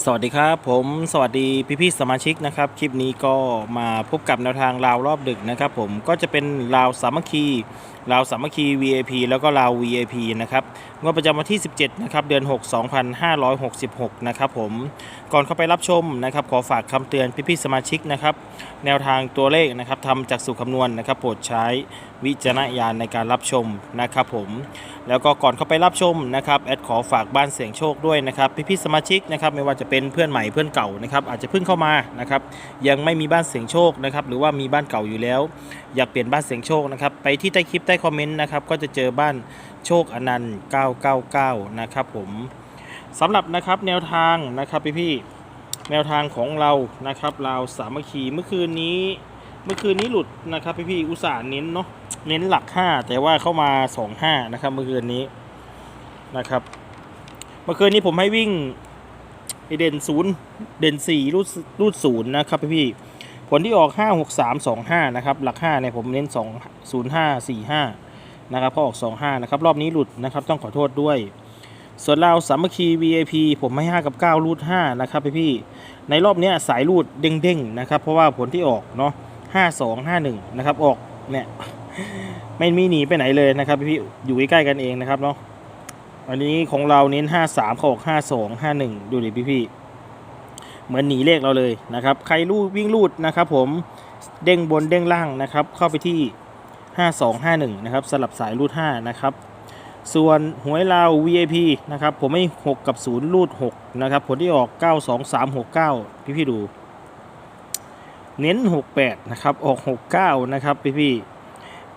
สวัสดีครับผมสวัสดีพี่พี่สมาชิกนะครับ คลิปนี้ก็มาพบกับแนวทางราวรอบดึกนะครับ ผมก็จะเป็นราวสามัคคีราวสามัคคี VAP แล้วก็ราว VAP นะครับงวดประจำวันที่ 17 นะครับ เดือน 6 2566 นะครับผม ก่อนเข้าไปรับชมนะครับ ขอฝากคำเตือนพี่พี่ๆสมาชิกนะครับ แนวทางตัวเลขนะครับทำจากสูตรคำนวณนะครับ โปรดใช้วิจารณญาณในการรับชมนะครับผม แล้วก็ก่อนเข้าไปรับชมนะครับ แอดขอฝากบ้านเสียงโชคด้วยนะครับ พี่ๆสมาชิกนะครับ ไม่ว่าจะเป็นเพื่อนใหม่เพื่อนเก่านะครับ อาจจะเพิ่งเข้ามานะครับ ยังไม่มีบ้านเสียงโชคนะครับ หรือว่ามีบ้านเก่าอยู่แล้ว อยากเปลี่ยนบ้านเสียงโชคนะครับ ไปที่ใต้คลิปใต้คอมเมนต์นะครับก็จะเจอบ้านโชคอนันต์999 นะครับผมสำหรับนะครับแนวทางนะครับพี่ๆแนวทางของเรานะครับเราสามัคคีเมื่อคืนนี้ เมื่อคืนนี้หลุดนะครับพี่ๆอุตส่าห์เน้นเนาะเน้นหลัก 5 แต่ว่าเข้ามา 2 5 นะครับ เมื่อคืนนี้นะครับ เมื่อคืนนี้ผมให้วิ่งเด่นศูนย์เด่น4รูดรูดศูนย์นะครับพี่ๆ ผลที่ออก 5 6 3 2 5 นะครับ หลัก5เนี่ยผมเน้น 2 0 5 4 5 นะครับก็ออก 2 5 นะครับ รอบนี้หลุดนะครับ ต้องขอโทษด้วย ส่วนเราสามัคคี VIP ผมให้ 5 กับ 9 รูด 5 นะครับพี่ๆในรอบนี้สายรูดเด้งๆนะครับ เพราะว่าผลที่ออกเนาะห้าสองห้าหนึ่งนะครับ ออกเนี่ยไม่มีหนีไปไหนเลยนะครับพี่ๆอยู่ใกล้ๆกันเองนะครับเนาะอันนี้ของเราเน้นห้าสามเขาออกห้าสองห้าหนึ่งดูดิพี่ๆ เหมือนหนีเลขเราเลยนะครับ ใครลูดวิ่งลูดนะครับ ผมเด้งบนเด้งล่างนะครับ เข้าไปที่ห้าสองห้าหนึ่งนะครับ สลับสายรูดห้านะครับ ส่วนหวยลาว VIP นะครับ ผมให้หกกับศูนย์รูดหกนะครับ ผลที่ออกเก้าสองสามหกเก้าพี่ดู เน้น 68 นะครับ ออก 69 นะครับ พี่ๆ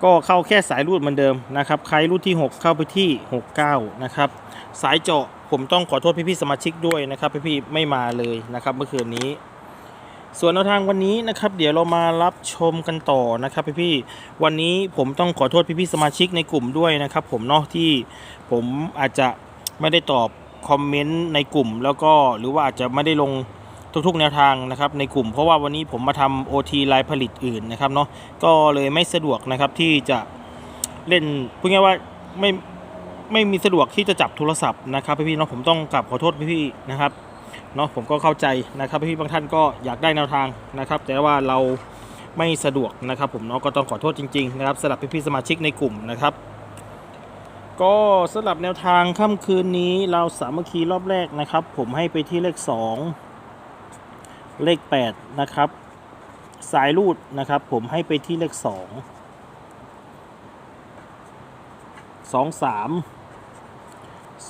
ก็เข้าแค่สายรูดเหมือนเดิมนะครับใครรูดที่ 6 เข้าไปที่ 69 นะครับ สายเจาะผมต้องขอโทษพี่ๆสมาชิกด้วยนะครับพี่ๆไม่มาเลยนะครับเมื่อคืนนี้ ส่วนแนวทางวันนี้นะครับ เดี๋ยวเรามารับชมกันต่อนะครับพี่ๆวันนี้ผมต้องขอโทษพี่ๆสมาชิกในกลุ่มด้วยนะครับ ผมเนาะที่ผมอาจจะไม่ได้ตอบคอมเมนต์ในกลุ่ม แล้วก็หรือว่าอาจจะไม่ได้ลง ทุกๆ แนวทางนะครับในกลุ่ม เพราะว่าวันนี้ผมมาทำ OT ลายผลิตอื่นนะครับเนาะก็เลยไม่สะดวกนะครับที่จะเล่นพูดง่ายว่าไม่ไม่มีสะดวกที่จะจับโทรศัพท์นะครับพี่ๆเนาะผมต้องกลับขอโทษพี่ๆนะครับเนาะผมก็เข้าใจนะครับพี่ๆบางท่านก็อยากได้แนวทางนะครับ แต่ว่าเราไม่สะดวกนะครับ ผมเนาะก็ต้องขอโทษจริงๆนะครับสำหรับพี่ๆสมาชิกในกลุ่มนะครับ ก็สำหรับแนวทางค่ำคืนนี้เราสามัคคีรอบแรกนะครับ ผมให้ไปที่เลข 2 เลข 8 นะครับ สายรูดนะครับ ผมให้ไปที่เลข 2 2 3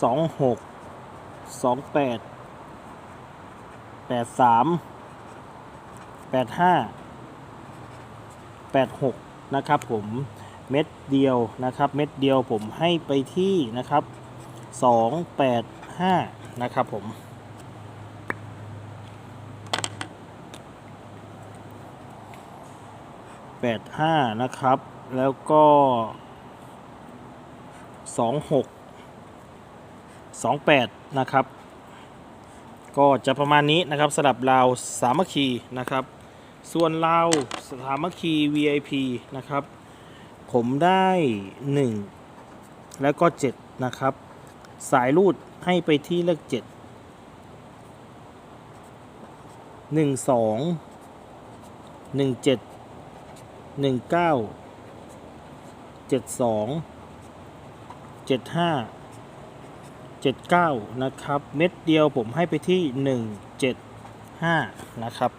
2 6 2 8 8 3 8 5 8 6 นะครับผมเม็ดเดียวนะครับ เม็ดเดียวผมให้ไปที่นะครับ 2 8 5 นะครับผม 85 นะครับ แล้วก็ 26 28 นะครับ ก็จะประมาณนี้นะครับสำหรับเราวสามัคคีนะครับ ส่วนเราวสามัคคี VIP นะครับ ผมได้ 1 แล้วก็ 7 นะครับ สายรูดให้ไปที่เลข 7 1 2 1 7 หนึ่งเก้าเจ็ดสองเจ็ดห้าเจ็ดเก้านะครับ เม็ดเดียวผมให้ไปที่หนึ่งเจ็ดห้านะครับ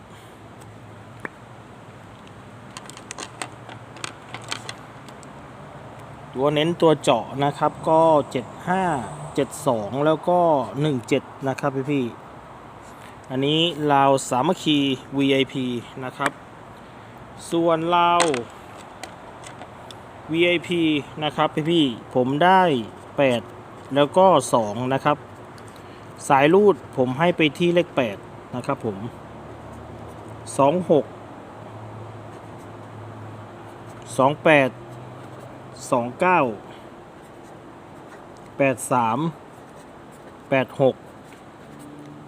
ตัวเน้นตัวเจาะนะครับก็เจ็ดห้าเจ็ดสองแล้วก็หนึ่งเจ็ดนะครับพี่พี่ๆอันนี้ลาวสามัคคี VIP นะครับ ส่วนเรา VIP นะครับพี่พี่ผมได้ 8 แล้วก็ 2 นะครับ สายรูดผมให้ไปที่เลข 8 นะครับผม 26 28 29 83 86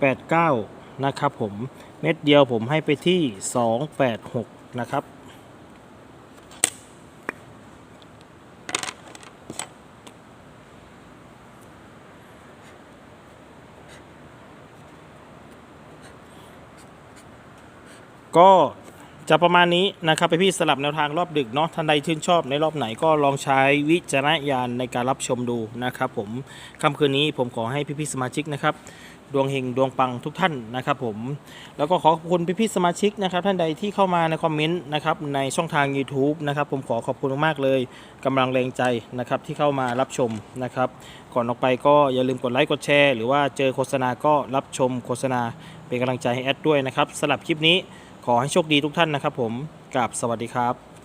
89 นะครับผม เม็ดเดียวผมให้ไปที่ 286 นะครับ ก็จะประมาณนี้นะครับไปพี่สลับแนวทางรอบดึกเนาะท่านใดชื่นชอบในรอบไหนก็ลองใช้วิจารณญาณในการรับชมดูนะครับผมค่ำคืนนี้ผมขอให้พี่พี่สมาชิกนะครับ ดวงเฮงดวงปังทุกท่านนะครับผมแล้วก็ขอขอบคุณพี่ๆสมาชิกนะครับท่านใดที่เข้ามาในคอมเมนต์นะครับในช่องทาง YouTube นะครับผมขอขอบคุณมากๆเลยกำลังแรงใจนะครับที่เข้ามารับชมนะครับก่อนออกไปก็อย่าลืมกดไลค์กดแชร์หรือว่าเจอโฆษณาก็รับชมโฆษณาเป็นกำลังใจให้แอดด้วยนะครับสำหรับคลิปนี้ขอให้โชคดีทุกท่านนะครับผมกราบสวัสดีครับ